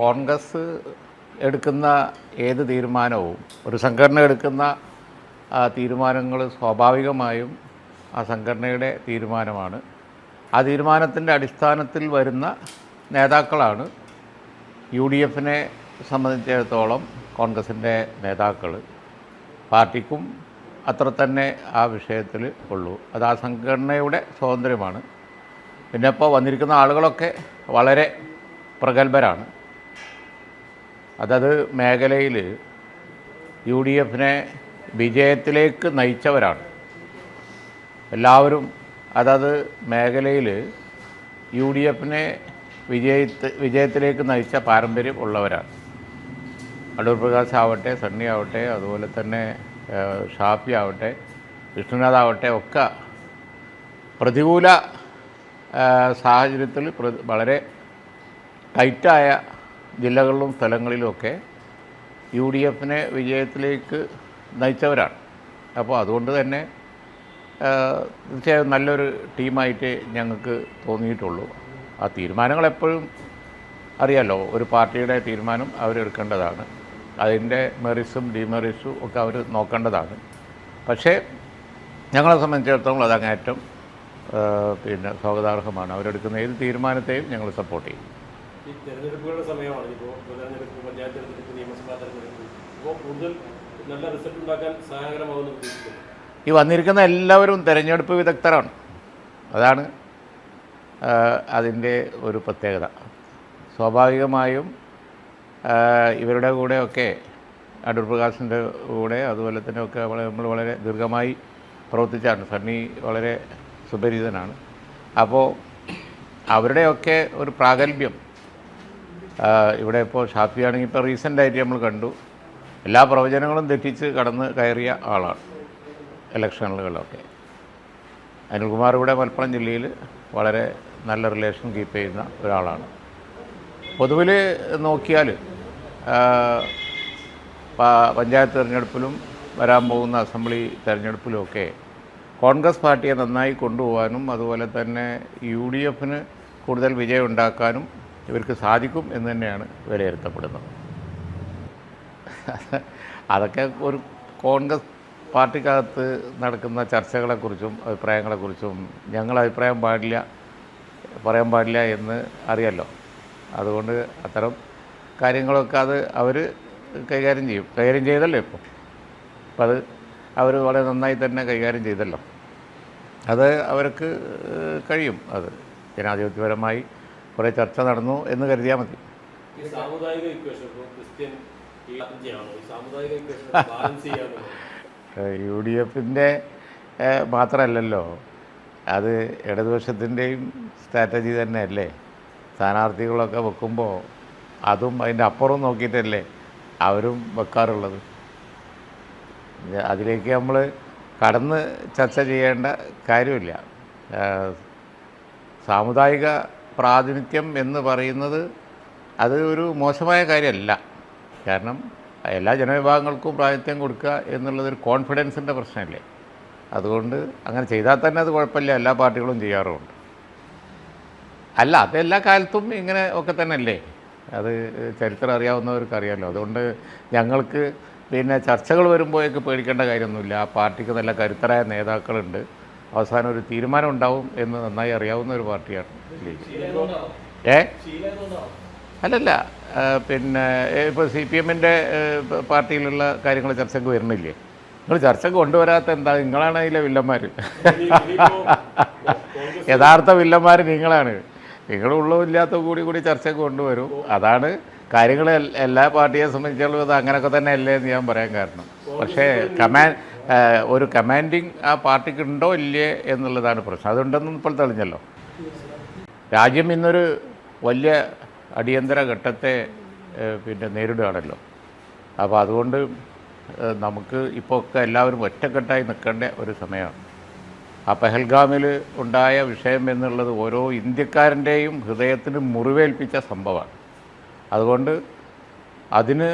കോൺഗ്രസ് എടുക്കുന്ന ഏത് തീരുമാനവും ഒരു സംഘടന എടുക്കുന്ന തീരുമാനങ്ങൾ സ്വാഭാവികമായും ആ സംഘടനയുടെ തീരുമാനമാണ്. ആ തീരുമാനത്തിന്റെ അടിസ്ഥാനത്തിൽ വരുന്ന നേതാക്കളാണ് യു ഡി എഫിനെ സംബന്ധിച്ചിടത്തോളം കോൺഗ്രസിന്റെ നേതാക്കൾ പാർട്ടിക്കും അത്ര തന്നെ ആ വിഷയത്തിൽ ഉള്ളൂ. അത് ആ സംഘടനയുടെ സ്വാതന്ത്ര്യമാണ്. പിന്നെ ഇപ്പോൾ വന്നിരിക്കുന്ന ആളുകളൊക്കെ വളരെ പ്രഗത്ഭരാണ്. അതത് മേഖലയിൽ യു ഡി എഫിനെ വിജയത്തിലേക്ക് നയിച്ചവരാണ്. എല്ലാവരും അതത് മേഖലയിൽ യു ഡി എഫിനെ വിജയത്ത് വിജയത്തിലേക്ക് നയിച്ച പാരമ്പര്യം ഉള്ളവരാണ്. അടൂർ പ്രകാശ് ആവട്ടെ സണ്ണി ആവട്ടെ അതുപോലെ തന്നെ ഷാഫി ആവട്ടെ വിഷ്ണുനാഥ് ആവട്ടെ ഒക്കെ പ്രതികൂല സാഹചര്യത്തിൽ വളരെ ടൈറ്റായ ജില്ലകളിലും സ്ഥലങ്ങളിലുമൊക്കെ യു ഡി എഫിനെ വിജയത്തിലേക്ക് നയിച്ചവരാണ്. അപ്പോൾ അതുകൊണ്ട് തന്നെ തീർച്ചയായും നല്ലൊരു ടീമായിട്ട് ഞങ്ങൾക്ക് തോന്നിയിട്ടുള്ളൂ. ആ തീരുമാനങ്ങൾ എപ്പോഴും അറിയാലോ ഒരു പാർട്ടിയുടെ തീരുമാനം അവരെടുക്കേണ്ടതാണ്. അതിന്റെ മെറിസും ഡിമെറിസും ഒക്കെ അവർ നോക്കേണ്ടതാണ്. പക്ഷേ ഞങ്ങളെ സംബന്ധിച്ചിടത്തോളം അതങ്ങേറ്റം പിന്നെ സ്വാഗതാർഹമാണ്. അവരെടുക്കുന്ന ഏത് തീരുമാനത്തെയും ഞങ്ങൾ സപ്പോർട്ട് ചെയ്യും. ഈ തെരഞ്ഞെടുപ്പുകളുടെ സമയമാണ് ഇപ്പോൾ ഉപതെരഞ്ഞെടുപ്പ് പഞ്ചായത്ത് തെരഞ്ഞെടുപ്പ് നിയമസഭാ തെരഞ്ഞെടുപ്പ്. അപ്പോൾ കൂടുതൽ നല്ല റിസൾട്ട് ഉണ്ടാക്കാൻ സഹായകരമാകുമെന്ന് ഈ വന്നിരിക്കുന്ന എല്ലാവരും തിരഞ്ഞെടുപ്പ് വിദഗ്ധരാണ്. അതാണ് അതിന്റെ ഒരു പ്രത്യേകത. സ്വാഭാവികമായും ഇവരുടെ കൂടെയൊക്കെ അടൂർ പ്രകാശിന്റെ കൂടെ അതുപോലെ തന്നെ ഒക്കെ വളരെ നമ്മൾ വളരെ ദീർഘമായി പ്രവർത്തിച്ചാണ്. സണ്ണി വളരെ സുപരിചിതനാണ്. അപ്പോൾ അവരുടെയൊക്കെ ഒരു പ്രാഗൽഭ്യം ഇവിടെ ഇപ്പോൾ ഷാഫിയാണെങ്കിൽ ഇപ്പോൾ റീസെന്റായിട്ട് നമ്മൾ കണ്ടു. എല്ലാ പ്രവചനങ്ങളും തെറ്റിച്ച് കടന്ന് കയറിയ ആളാണ് ഇലക്ഷനുകളിലൊക്കെ അനിൽകുമാർ ഇവിടെ മലപ്പുറം ജില്ലയിൽ വളരെ നല്ല റിലേഷൻ കീപ്പ് ചെയ്യുന്ന ഒരാളാണ്. പൊതുവിൽ നോക്കിയാൽ പഞ്ചായത്ത് തിരഞ്ഞെടുപ്പിലും വരാൻ പോകുന്ന അസംബ്ലി തിരഞ്ഞെടുപ്പിലുമൊക്കെ കോൺഗ്രസ് പാർട്ടിയെ നന്നായി കൊണ്ടുപോകാനും അതുപോലെ തന്നെ യു ഡി എഫിന് കൂടുതൽ വിജയം ഉണ്ടാക്കാനും ഇവർക്ക് സാധിക്കും എന്ന് തന്നെയാണ് വിലയിരുത്തപ്പെടുന്നത്. അതൊക്കെ ഒരു കോൺഗ്രസ് പാർട്ടിക്കകത്ത് നടക്കുന്ന ചർച്ചകളെക്കുറിച്ചും അഭിപ്രായങ്ങളെക്കുറിച്ചും ഞങ്ങൾ അഭിപ്രായം പാടില്ല പറയാൻ പാടില്ല എന്ന് അറിയാമല്ലോ അതുകൊണ്ട് അത്തരം കാര്യങ്ങളൊക്കെ അത് അവർ കൈകാര്യം ചെയ്യും. കൈകാര്യം ചെയ്തല്ലോ ഇപ്പോൾ അപ്പം അത് അവർ വളരെ നന്നായി തന്നെ കൈകാര്യം ചെയ്തല്ലോ. അത് അവർക്ക് കഴിയും അത് ജനാധിപത്യപരമായി കുറേ ചർച്ച നടന്നു എന്ന് കരുതിയാൽ മതി. ഈ സാമുദായിക ഇക്വേഷൻ ക്രിസ്ത്യൻ സാമുദായിക ഇക്വേഷൻ ബാലൻസ് യു ഡി എഫിന്റെ മാത്രമല്ലല്ലോ. അത് ഇടതുപക്ഷത്തിന്റെയും സ്ട്രാറ്റജി തന്നെയല്ലേ? സ്ഥാനാർത്ഥികളൊക്കെ വെക്കുമ്പോൾ അതും അതിന്റെ അപ്പുറം നോക്കിയിട്ടല്ലേ അവരും വെക്കാറുള്ളത്. അതിലേക്ക് നമ്മൾ കടന്ന് ചർച്ച ചെയ്യേണ്ട കാര്യമില്ല. സാമുദായിക പ്രാതിനിധ്യം എന്ന് പറയുന്നത് അത് ഒരു മോശമായ കാര്യമല്ല. കാരണം എല്ലാ ജനവിഭാഗങ്ങൾക്കും പ്രാതിനിധ്യം കൊടുക്കുക എന്നുള്ളതൊരു കോൺഫിഡൻസിന്റെ പ്രശ്നമല്ലേ. അതുകൊണ്ട് അങ്ങനെ ചെയ്താൽ തന്നെ അത് കുഴപ്പമില്ല. എല്ലാ പാർട്ടികളും ചെയ്യാറുമുണ്ട് അല്ല അത് എല്ലാ കാലത്തും ഇങ്ങനെ ഒക്കെ തന്നെ അല്ലേ അത് ചരിത്രം അറിയാവുന്നവർക്ക് അറിയാമല്ലോ അതുകൊണ്ട് ഞങ്ങൾക്ക് പിന്നെ ചർച്ചകൾ വരുമ്പോഴേക്ക് പേടിക്കേണ്ട കാര്യമൊന്നുമില്ല. ആ പാർട്ടിക്ക് നല്ല കരുത്തരായ നേതാക്കളുണ്ട്. അവസാനം ഒരു തീരുമാനം ഉണ്ടാവും എന്ന് നന്നായി അറിയാവുന്ന ഒരു പാർട്ടിയാണ് ലീഗ്. ഏ? അല്ലല്ല പിന്നെ ഇപ്പോൾ സി പി എമ്മിന്റെ പാർട്ടിയിലുള്ള കാര്യങ്ങൾ ചർച്ചയ്ക്ക് വരുന്നില്ലേ? നിങ്ങൾ ചർച്ചയ്ക്ക് കൊണ്ടുവരാത്ത എന്താ? നിങ്ങളാണ് അതിലെ വില്ലന്മാർ യഥാർത്ഥ വില്ലന്മാർ നിങ്ങളാണ്. നിങ്ങളുള്ളതും ഇല്ലാത്ത കൂടി കൂടി ചർച്ചയ്ക്ക് കൊണ്ടുവരും. അതാണ് കാര്യങ്ങൾ എല്ലാ പാർട്ടിയെ സംബന്ധിച്ചുള്ളത് അത് അങ്ങനെയൊക്കെ തന്നെ അല്ലേ എന്ന് ഞാൻ പറയാൻ കാരണം. പക്ഷേ കമാൻഡ് ഒരു കമാൻഡിങ് ആ പാർട്ടിക്ക് ഉണ്ടോ ഇല്ലേ എന്നുള്ളതാണ് പ്രശ്നം. അതുണ്ടെന്നും ഇപ്പോൾ തെളിഞ്ഞല്ലോ. രാജ്യം ഇന്നൊരു വലിയ അടിയന്തര ഘട്ടത്തെ പിന്നെ നേരിടുകയാണല്ലോ. അപ്പോൾ അതുകൊണ്ട് നമുക്ക് ഇപ്പോൾ ഒക്കെ എല്ലാവരും ഒറ്റക്കെട്ടായി നിൽക്കേണ്ട ഒരു സമയമാണ്. ആ പെഹൽഗാമിൽ ഉണ്ടായ വിഷയം എന്നുള്ളത് ഓരോ ഇന്ത്യക്കാരന്റെയും ഹൃദയത്തിന് മുറിവേൽപ്പിച്ച സംഭവമാണ്. അതുകൊണ്ട് അതിന്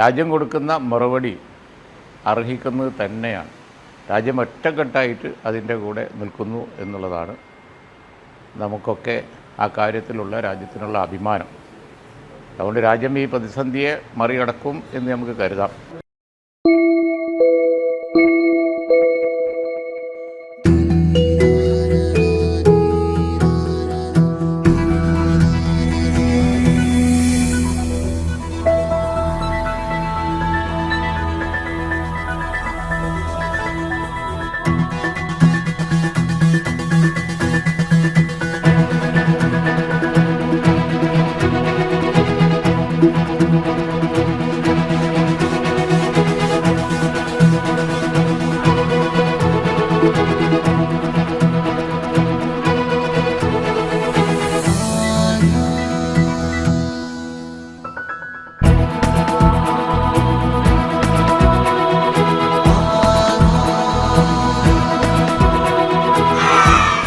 രാജ്യം കൊടുക്കുന്ന മറുപടി അർഹിക്കുന്നത് തന്നെയാണ്. രാജ്യം ഒറ്റക്കെട്ടായിട്ട് അതിന്റെ കൂടെ നിൽക്കുന്നു എന്നുള്ളതാണ് നമുക്കൊക്കെ ആ കാര്യത്തിലുള്ള രാജ്യത്തിനുള്ള അഭിമാനം. അതുകൊണ്ട് രാജ്യം ഈ പ്രതിസന്ധിയെ മറികടക്കും എന്ന് നമുക്ക് കരുതാം.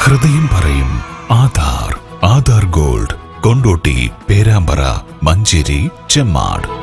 ഹൃദയം പറയും ആധാർ ആധാർ ഗോൾഡ് കൊണ്ടോട്ടി പേരാമ്പ്ര മഞ്ചേരി ചെമ്മാട്.